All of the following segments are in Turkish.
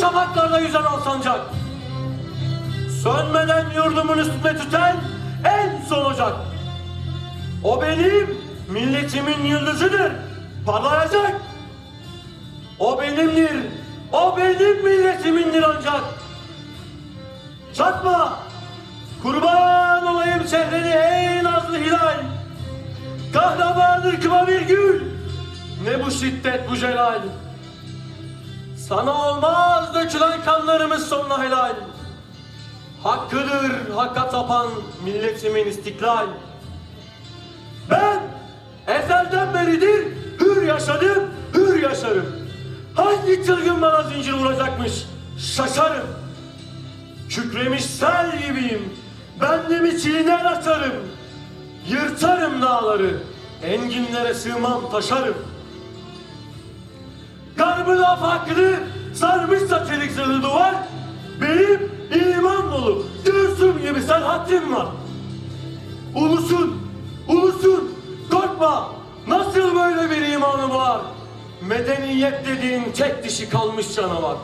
şafaklarda yüzen al sancak. Sönmeden yurdumun üstünde tüten en son ocak. O benim milletimin yıldızıdır, parlayacak. O benimdir, o benim milletimindir ancak. Çatma, kurban olayım şehreni ey nazlı hilal. Kahramandır kıma bir gül, ne bu şiddet bu celal. Sana olmaz dökülen kanlarımız sonuna helal. Hakkıdır hakka tapan milletimin istiklal. Ben ezelden beridir hür yaşadım, hür yaşarım. Hangi çılgın bana zincir vuracakmış? Şaşarım. Kükremiş sel gibiyim. Ben de mi çiğner atarım. Yırtarım dağları. Enginlere sığmam taşarım. Garbın afakını sarmışsa çelik zırhlı duvar. Benim iman dolu, göğsüm gibi serhatim var. Ulusun, ulusun, korkma. Nasıl böyle bir imanı var? Medeniyet dediğin tek dişi kalmış canavar.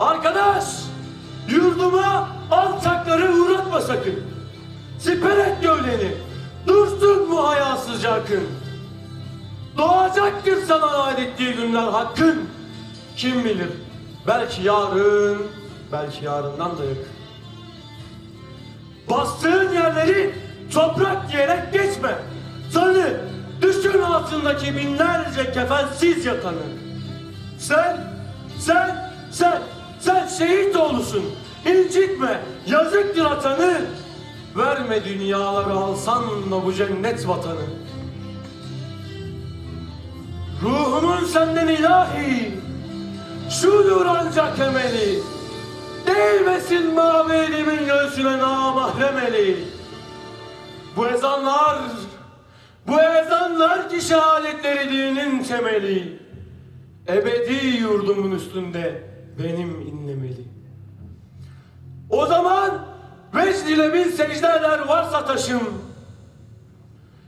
Arkadaş, yurduma alçakları uğratma sakın. Siper et gövdeni, dursun bu hayasızca akın. Doğacaktır sana ait ettiği günler hakkın. Kim bilir, belki yarın, belki yarından da yakın. Bastığın yerleri toprak diyerek geçme. Tanı, düşün altındaki binlerce kefensiz yatanı. Sen, sen, sen, sen şehit oğlusun. İncitme, yazıktır atanı. Verme dünyaları alsan da bu cennet vatanı. Ruhumun senden ilahi, şudur ancak emeli. Değmesin mavi elimin göğsüne namahrem eli. Bu ezanlar, bu ezanlar ki şehadetleri dinin temeli. Ebedi yurdumun üstünde benim inlemeli. O zaman vecd ile bin secde eder varsa taşım.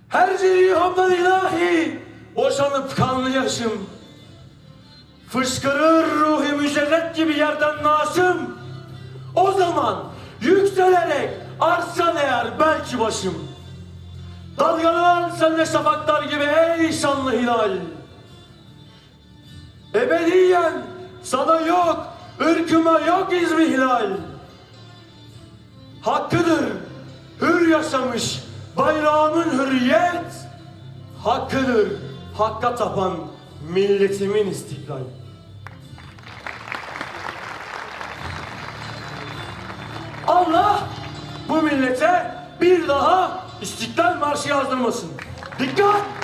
Her cirihamdan ilahi boşanıp kanlı yaşım. Fışkırır ruhi mücerret gibi yerden naşım. O zaman yükselerek arşan eğer belki başım. Dalgalan sen de şafaklar gibi ey şanlı hilal. Ebediyen sana yok, ırkıma yok izmi hilal. Hakkıdır hür yaşamış bayrağımın hürriyet. Hakkıdır hakka tapan milletimin istiklal. Allah bu millete bir daha istiklal marşı yazdırmasın. Dikkat!